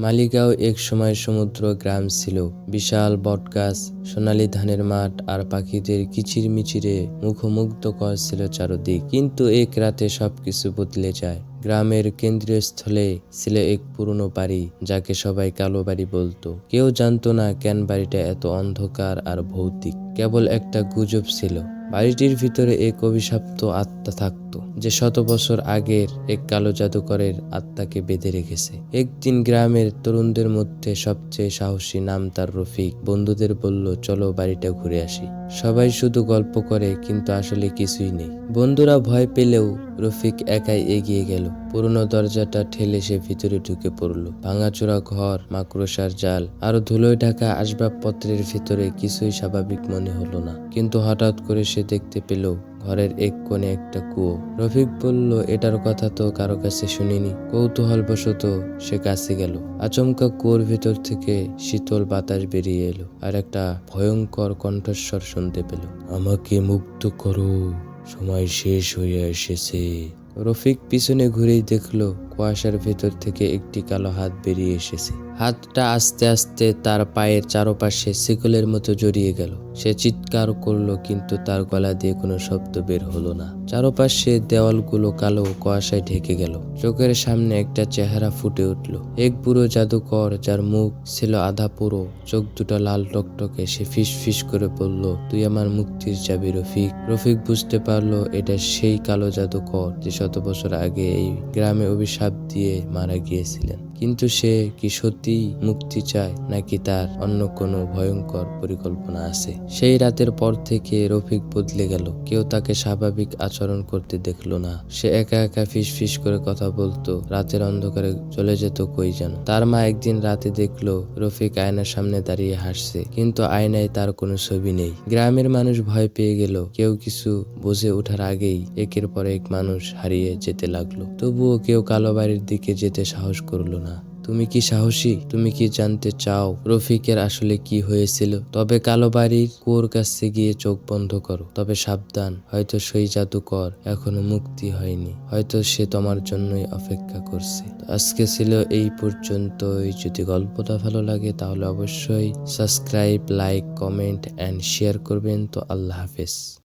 মালিগাঁও এক সময় সমুদ্র গ্রাম ছিল। বিশাল বটগাছ সোনালী ধানের মাঠ আর পাখিদের কিচির মিচিরে মুখমুগ্ধকর ছিল চারদিক। কিন্তু এক রাতে সবকিছু বদলে যায়। গ্রামের কেন্দ্রীয় স্থলে ছিল এক পুরনো বাড়ি, যাকে সবাই কালো বাড়ি বলতো। কেউ জানতো না কেন বাড়িটা এত অন্ধকার আর ভৌতিক। কেবল একটা গুজব ছিল। বাড়িটির ভিতরে এক অভিশপ্ত আত্মা থাকত, যে শত বছর আগের এক কালো জাদুকরের আত্মাকে বেঁধে রেখেছে। একদিন গ্রামের তরুণদের মধ্যে সবচেয়ে সাহসী নাম তার রফিক। বন্ধুদের বলল, চলো বাড়িটা ঘুরে আসি। সবাই শুধু গল্প করে, কিন্তু আসলে কিছুই নেই। বন্ধুরা ভয় পেলেও রফিক একাই এগিয়ে গেল। পুরনো দরজাটা ঠেলে সে ভিতরে ঢুকে পড়ল। ভাঙাচোরা ঘর, মাকড়সার জাল, আর ধুলোয় ঢাকা আসবাবপত্রের ভিতরে কিছুই স্বাভাবিক মনে হলো না। কিন্তু হঠাৎ করে সে দেখতে পেল, ঘরের এক কোণে একটা কুয়ো। রফিক বলল, এটার কথা তো কারও কাছে শুনিনি। কৌতূহল বশত সে কাছে গেল। আচমকা কুয়োর ভিতর থেকে শীতল বাতাস বেরিয়ে এলো আর একটা ভয়ঙ্কর কণ্ঠস্বর শুনতে পেল। আমাকে মুক্ত করো। সময় শেষ হয়ে এসেছে। রফিক পিছনে ঘুরেই দেখল কুয়াশার ভেতর থেকে একটি কালো হাত বেরিয়ে এসেছে। হাতটা আস্তে আস্তে তার পায়ের চারপাশে শিকলের মতো জড়িয়ে গেল। সে চিৎকার করল, কিন্তু তার গলা দিয়ে কোনো শব্দ বের হলো না। চারপাশে দেওয়ালগুলো কালো কুয়াশায় ঢেকে গেল। চোখের সামনে একটা চেহারা ফুটে উঠল। এক বুড়ো জাদুকর, যার মুখ ছিল আধা পুরো, চোখ দুটো লাল টকটকে, সে ফিস ফিস করে বলল, তুই আমার মুক্তির চাবি, রফিক। রফিক বুঝতে পারল, এটা সেই কালো জাদুকর যে শত বছর আগে এই গ্রামে অভিশাপ দিয়ে মারা গিয়েছিলেন। কিন্তু সে কি সত্যি মুক্তি চায় নাকি তার অন্য কোনো ভয়ঙ্কর পরিকল্পনা আছে? সেই রাতের পর থেকে রফিক বদলে গেল। কেউ তাকে স্বাভাবিক আচরণ করতে দেখল না। সে একা একা ফিস ফিস করে কথা বলতো। রাতের অন্ধকারে চলে যেত কই যেন। তার মা একদিন রাতে দেখল রফিক আয়নার সামনে দাঁড়িয়ে হাসছে। কিন্তু আয়নায় তার কোনো ছবি নেই। গ্রামের মানুষ ভয় পেয়ে গেল। কেউ কিছু বুঝে ওঠার আগেই একের পর এক মানুষ হারিয়ে যেতে লাগল। তবুও কেউ কালো বাড়ির দিকে যেতে সাহস করল না। তুমি কি সাহসী? তুমি কি জানতে চাও রফিকের আসলে কি হয়েছিল? তবে কালো বাড়ির কুয়োর কাছে গিয়ে চোখ বন্ধ করো। তবে সাবধান, হয়তো সেই জাদুকর এখনও মুক্তি হয়নি। হয়তো সে তোমার জন্যই অপেক্ষা করছে। আজকে ছিল এই পর্যন্তই। যদি গল্পটা ভালো লাগে তাহলে অবশ্যই subscribe, like, comment and share করবেন। তো আল্লাহ হাফেজ।